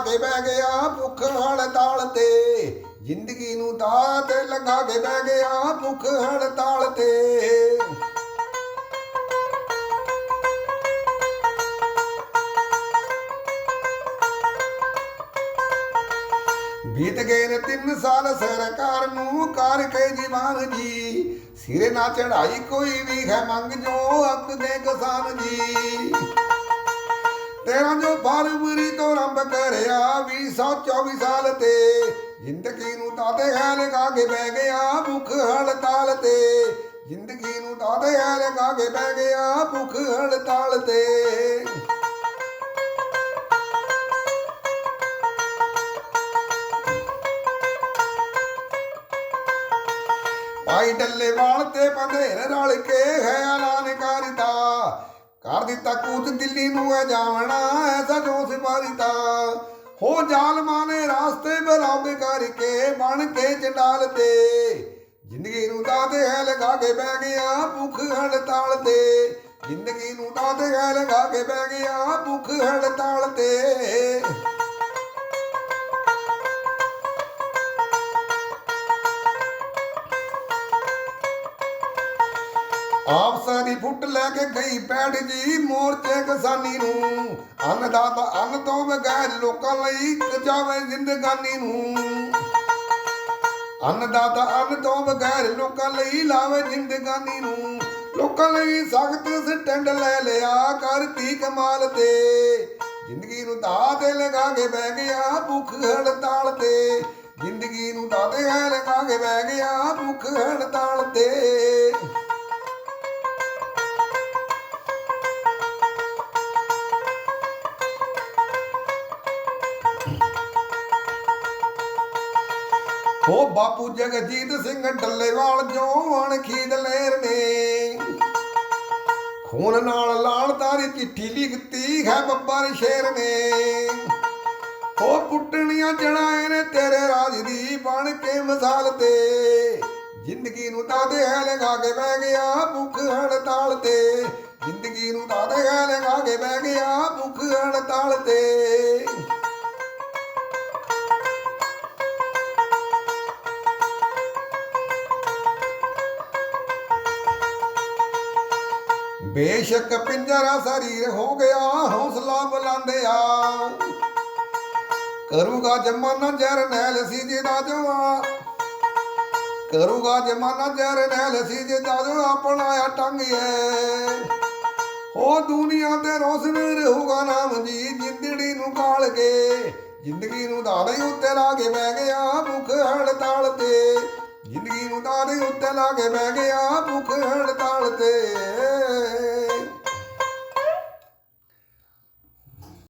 ਕੇ ਬਹਿ ਗਿਆ ਭੁੱਖ ਹੜਤਾਲ ਤੇ। ਜ਼ਿੰਦਗੀ ਨੂੰ ਦਾਅ ਤੇ ਲਗਾ ਕੇ ਬਹਿ ਗਿਆ ਭੁੱਖ ਹੜਤਾਲ ਤੇ। ਬੀਤ ਗਏ ਨੇ ਤਿੰਨ ਸਾਲ ਸਰਕਾਰ ਨੂੰ ਕਰ ਕੇ ਜੀਵਾਨ ਜੀ। ਸਿਰੇ ਨਾ ਚੜਾਈ ਕੋਈ ਵੀ ਹੈ ਮੰਗ ਜੋ ਅੱਕ ਦੇ ਕਿਸਾਨ ਜੀ। ਤੇਰਾ ਜੋ ਫਰਵਰੀ ਤੋਂ ਆਰੰਭ ਕਰਿਆ 2024 ਸਾਲ ਤੇ। ਜ਼ਿੰਦਗੀ ਨੂੰ ਤਾਤੇ ਹੈ ਲਗਾ ਕੇ ਬਹਿ ਗਿਆ ਭੁੱਖ ਹੜਤਾਲ ਤੇ। ਜ਼ਿੰਦਗੀ ਨੂੰ ਤਾਤੇ ਹੈ ਲਗਾ ਕੇ ਬਹਿ ਗਿਆ ਭੁੱਖ ਹੜਤਾਲ ਤੇ। ਭਾਈ ਡੱਲੇਵਾਲ ਤੇ ਬੰਧੇਰ ਰਲ ਕੇ ਹੈ ਐਲਾਨ ਕਰਤਾ ਕਰ ਦਿੱਤਾ ਕੂਚ ਦਿੱਲੀ ਨੂੰ ਹੈ ਜਾਵਣਾ, ਐਸਾ ਜੋ ਸਿਪਾਰੀਤਾ ਹੋ ਜ਼ਾਲਮਾਂ ਨੇ ਰਾਸਤੇ ਬਲੌਗ ਕਰਕੇ ਬਣ ਕੇ ਚੰਡਾਲ ਤੇ। ਜ਼ਿੰਦਗੀ ਨੂੰ ਦਾਦੇ ਹੈ ਲਗਾ ਕੇ ਬਹਿ ਗਿਆ ਭੁੱਖ ਹੜਤਾਲ ਤੇ। ਜ਼ਿੰਦਗੀ ਨੂੰ ਦਾਦੇ ਹੈ ਲਗਾ ਕੇ ਬਹਿ ਗਿਆ ਭੁੱਖ ਹੜਤਾਲ ਤੇ। ਆਪਸਾ ਦੀ ਫੁੱਟ ਲੈ ਕੇ ਗਈ ਪੈੜ ਜੀ ਮੋਰਚੇ ਕਿਸਾਨੀ ਨੂੰ। ਅੰਨਦਾਤਾ ਅੰਨ ਤੋਂ ਬਗੈਰ ਲੋਕਾਂ ਲਈ ਜਾਵੇ ਜ਼ਿੰਦਗਾਨੀ ਨੂੰ। ਅੰਨਦਾਤਾ ਅੰਨ ਤੋਂ ਬਗੈਰ ਲੋਕਾਂ ਲਈ ਲਾਵੇ ਜ਼ਿੰਦਗਾਨੀ ਨੂੰ। ਲੋਕਾਂ ਲਈ ਸਖਤ ਸਟੈਂਡ ਲੈ ਲਿਆ ਕਰਤੀ ਕਮਾਲ ਤੇ। ਜ਼ਿੰਦਗੀ ਨੂੰ ਦਾਅ ਲਗਾ ਕੇ ਬਹਿ ਗਿਆ ਭੁੱਖ ਹੜਤਾਲ ਤੇ। ਜ਼ਿੰਦਗੀ ਨੂੰ ਦਾਅ ਤੇ ਲਗਾ ਕੇ ਬਹਿ ਗਿਆ ਭੁੱਖ ਹੜਤਾਲ ਤੇ। ਹੋ ਬਾਪੂ ਜਗਜੀਤ ਸਿੰਘ ਡੱਲੇਵਾਲ ਜੋ ਖੀਦ ਲੇਰ ਨੇ। ਖੂਨ ਨਾਲ ਲਾਲ ਤਾਰੀ ਚਿੱਠੀ ਲਿਖਤੀ ਹੈ ਬੱਬਰ ਸ਼ੇਰ ਨੇ। ਹੋ ਪੁੱਟਣੀਆਂ ਜੜਾਏ ਨੇ ਤੇਰੇ ਰਾਜ ਦੀ ਬਣ ਕੇ ਮਸਾਲ ਤੇ। ਜ਼ਿੰਦਗੀ ਨੂੰ ਦਾਦੇ ਹੈ ਲਗਾ ਕੇ ਬਹਿ ਗਿਆ ਭੁੱਖ ਹੜਤਾਲ ਤੇ। ਜ਼ਿੰਦਗੀ ਨੂੰ ਦਾਦੇ ਹੈ ਲਗਾ ਕੇ ਬਹਿ ਗਿਆ ਭੁੱਖ ਹੜਤਾਲ ਤੇ। ਬੇਸ਼ੱਕ ਪਿੰਜਰਾ ਸਰੀਰ ਹੋ ਗਿਆ, ਹੌਸਲਾ ਬੁਲੰਦਿਆ। ਕਰੂਗਾ ਜਮਾਨਾ ਜਰਨੈਲ ਸੀ ਜਿਹਦਾ ਜਵਾ। ਕਰੂਗਾ ਜਮਾਨਾ ਜਰਨੈਲ ਸੀ ਜਿਹਦਾ ਜੋ ਆਪਣਾ ਆ ਟੰਗਿਏ। ਹੋ ਦੁਨੀਆ ਤੇ ਰੋਸ਼ਨ ਰਹੂਗਾ ਨਾਮ ਜੀ, ਜਿੰਦੜੀ ਨੂੰ ਕਾਲ ਕੇ। ਜ਼ਿੰਦਗੀ ਨੂੰ ਦਾਦੇ ਉੱਤੇ ਲਾ ਕੇ ਬਹਿ ਗਿਆ ਭੁੱਖ ਹੜਤਾਲ ਤੇ। ਜ਼ਿੰਦਗੀ ਨੂੰ ਦਾਦੇ ਉੱਤੇ ਲਾ ਕੇ ਬਹਿ ਗਿਆ ਭੁੱਖ ਹੜਤਾਲ ਤੇ।